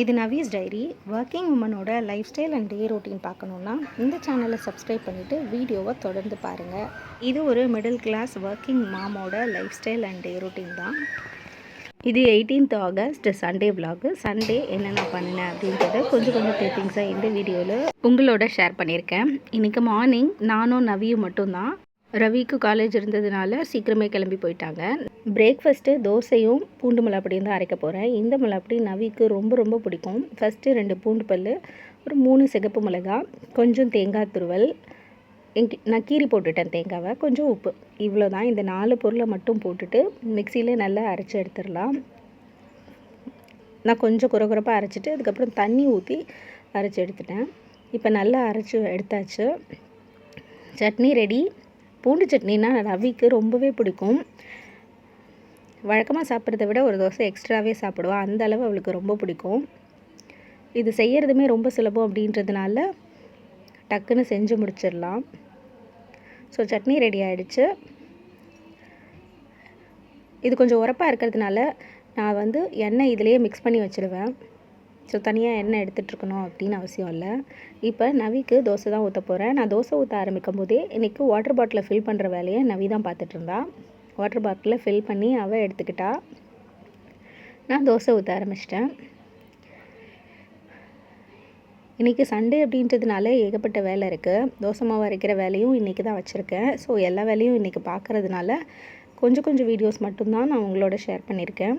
இது நவீஸ் diary working உமனோட life style and day routine பார்க்கணுன்னா இந்த சேனலை சப்ஸ்கிரைப் பண்ணிவிட்டு வீடியோவை தொடர்ந்து பாருங்கள் இது ஒரு middle class working மாமோட life style and day routine தான். இது eighteenth August Sunday vlog Sunday என்னென்ன பண்ணினேன் அப்படின்றத கொஞ்சம் கொஞ்சம் கிளிப்பிங்ஸாக இந்த வீடியோவில் உங்களோட ஷேர் பண்ணியிருக்கேன். இன்றைக்கி மார்னிங் நானும் நவியும் மட்டும்தான் ரவிக்கு காலேஜ் இருந்ததுனால சீக்கிரமே கிளம்பி போயிட்டாங்க. பிரேக்ஃபாஸ்ட்டு தோசையும் பூண்டு மிளகாப்படியும் தான் அரைக்க போகிறேன் இந்த மிளகாப்படி நவிக்கு ரொம்ப ரொம்ப பிடிக்கும். ஃபஸ்ட்டு ரெண்டு பூண்டு பல் ஒரு மூணு சிகப்பு மிளகா கொஞ்சம் தேங்காய் துருவல் எங்கி நான் கீரி போட்டுட்டேன் தேங்காவை கொஞ்சம் உப்பு. இவ்வளோ தான் இந்த நாலு பொருளை மட்டும் போட்டுட்டு மிக்சியில் நல்லா அரைச்சி எடுத்துடலாம். நான் கொஞ்சம் குறகுறப்பாக அரைச்சிட்டு அதுக்கப்புறம் தண்ணி ஊற்றி அரைச்சி எடுத்துட்டேன். இப்போ நல்லா அரைச்சி எடுத்தாச்சு. சட்னி ரெடி பூண்டு சட்னினா ரவிக்கு ரொம்பவே பிடிக்கும். வழக்கமாக சாப்பிட்றத விட ஒரு தோசை எக்ஸ்ட்ராவே சாப்பிடுவாள் அந்த அளவு அவளுக்கு ரொம்ப பிடிக்கும். இது செய்கிறதுமே ரொம்ப சுலபம் அப்படின்றதுனால டக்குன்னு செஞ்சு முடிச்சிடலாம். ஸோ சட்னி ரெடி ஆகிடுச்சு இது கொஞ்சம் உரப்பாக இருக்கிறதுனால நான் வந்து எண்ணெய் இதிலேயே மிக்ஸ் பண்ணி வச்சுடுவேன். ஸோ தனியாக எண்ணெய் எடுத்துகிட்ருக்கணும் அப்படின்னு அவசியம் இல்லை. இப்போ நவிக்கு தோசை தான் ஊற்ற போகிறேன் நான் தோசை ஊற்ற ஆரம்பிக்கும் போதே இன்றைக்கி வாட்டர் பாட்டிலை ஃபில் பண்ணுற வேலையை நவி தான் பார்த்துட்டு இருந்தா. வாட்டர் பாட்டிலை ஃபில் பண்ணி அவள் எடுத்துக்கிட்டா. நான் தோசை ஊற்ற ஆரம்பிச்சிட்டேன். இன்றைக்கி சண்டே அப்படின்றதுனால ஏகப்பட்ட வேலை இருக்குது தோசை மாவு அரைக்கிற வேலையும் இன்றைக்கி தான் வச்சுருக்கேன். ஸோ எல்லா வேலையும் இன்றைக்கி பார்க்குறதுனால கொஞ்சம் கொஞ்சம் வீடியோஸ் மட்டும்தான் நான் உங்களோட ஷேர் பண்ணியிருக்கேன்.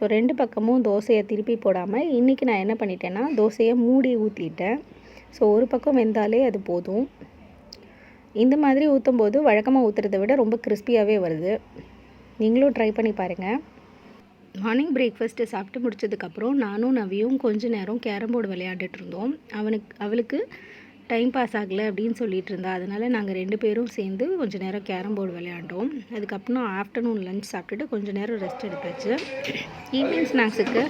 ஸோ ரெண்டு பக்கமும் தோசையை திருப்பி போடாமல் இன்றைக்கி நான் என்ன பண்ணிட்டேன்னா தோசையை மூடி ஊற்றிட்டேன் ஸோ ஒரு பக்கம் வெந்தாலே அது போதும். இந்த மாதிரி ஊற்றும் போது வழக்கமாக ஊற்றுறத விட ரொம்ப கிறிஸ்பியாகவே வருது. நீங்களும் ட்ரை பண்ணி பாருங்கள் மார்னிங் பிரேக்ஃபாஸ்ட்டு சாப்பிட்டு முடிச்சதுக்கப்புறம் நானும் நவியும் கொஞ்ச நேரம் கேரம் போர்டு விளையாண்டுட்டு இருந்தோம். அவனுக்கு அவளுக்கு டைம் பாஸ் ஆகலை அப்படின்னு சொல்லிட்டு இருந்தா. அதனால் நாங்கள் ரெண்டு பேரும் சேர்ந்து கொஞ்ச நேரம் கேரம் போர்டு விளையாண்டோம். அதுக்கப்புறம் ஆஃப்டர்நூன் லஞ்ச் சாப்பிட்டுட்டு கொஞ்சம் நேரம் ரெஸ்ட் எடுத்தாச்சு. ஈவினிங் ஸ்நாக்ஸுக்கு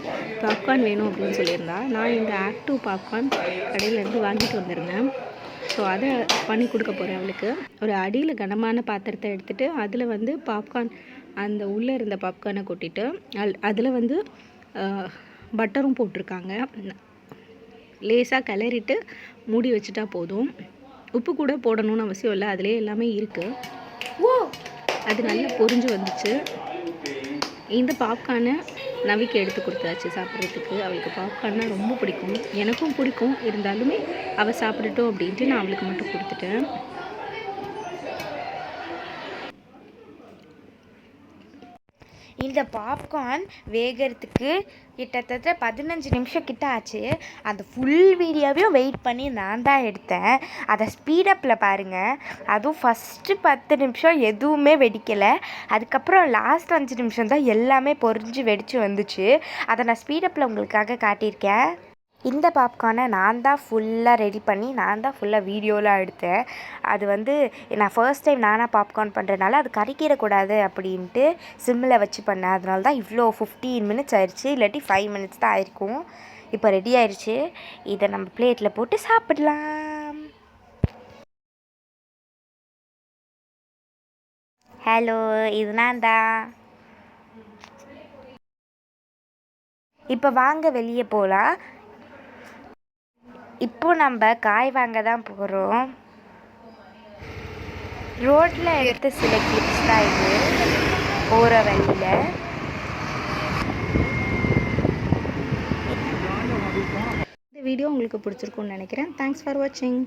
பாப்கார்ன் வேணும் அப்படின்னு சொல்லியிருந்தா. நான் இந்த ஆக்டிவ் பாப்கார்ன் கடையிலேருந்து வாங்கிட்டு வந்திருந்தேன். ஸோ அதை பண்ணி கொடுக்க போகிறேன் அவளுக்கு. ஒரு அடியில் கனமான பாத்திரத்தை எடுத்துகிட்டு அதில் வந்து பாப்கார்ன் அந்த உள்ளே இருந்த பாப்கார்னை கொட்டிட்டு அல் அதில் வந்து பட்டரும் போட்டிருக்காங்க. லேசாக கிளறிட்டு மூடி வச்சுட்டா போதும். உப்பு கூட போடணும்னு அவசியம் இல்லை அதிலே எல்லாமே இருக்குது ஓ அது நல்லா பொறிஞ்சு வந்துச்சு. இந்த பாப்கார்னை நவிக்கு எடுத்து கொடுத்தாச்சு சாப்பிட்றதுக்கு. அவளுக்கு பாப்கார்னா ரொம்ப பிடிக்கும். எனக்கும் பிடிக்கும். இருந்தாலுமே அவள் சாப்பிடட்டும் அப்படின்ட்டு நான் அவளுக்கு மட்டும் கொடுத்துட்டேன். இந்த பாப்கார்ன் வேகிறதுக்கு கிட்டத்தட்ட பதினஞ்சு நிமிஷம் கிட்ட ஆச்சு. அந்த ஃபுல் வீடியோவையும் வெயிட் பண்ணி நான் தான் எடுத்தேன். அதை ஸ்பீடப்பில் பாருங்கள் அதுவும் ஃபஸ்ட்டு பத்து நிமிஷம் எதுவுமே வெடிக்கலை. அதுக்கப்புறம் லாஸ்ட் அஞ்சு நிமிஷம் தான் எல்லாமே பொறிஞ்சு வெடித்து வந்துச்சு. அதை நான் ஸ்பீடப்பில் உங்களுக்காக காட்டியிருக்கேன். இந்த பாப்கார்னை நான் தான் ஃபுல்லாக ரெடி பண்ணி நான் தான் ஃபுல்லாக வீடியோலாம் எடுத்தேன். அது வந்து நான் ஃபர்ஸ்ட் டைம் நானாக பாப்கார்ன் பண்ணுறதுனால அது கறிக்கிடக்கூடாது அப்படின்ட்டு சிம்மில் வச்சு பண்ணேன். அதனால தான் இவ்வளோ ஃபிஃப்டீன் மினிட்ஸ் ஆயிடுச்சு இல்லாட்டி ஃபைவ் மினிட்ஸ் தான் ஆயிருக்கும். இப்போ ரெடி ஆயிடுச்சு இதை நம்ம பிளேட்டில் போட்டு சாப்பிடலாம். ஹலோ இது நான் தான். இப்போ வாங்க வெளியே போகலாம் இப்போ நம்ம காய் வாங்க தான் போகிறோம் ரோட்டில் எடுத்த சில கிளிப்ஸ் தான் இது. போகிற வழியில். இந்த வீடியோ உங்களுக்கு பிடிச்சிருக்கும்னு நினைக்கிறேன். தேங்க்ஸ் ஃபார் வாட்சிங்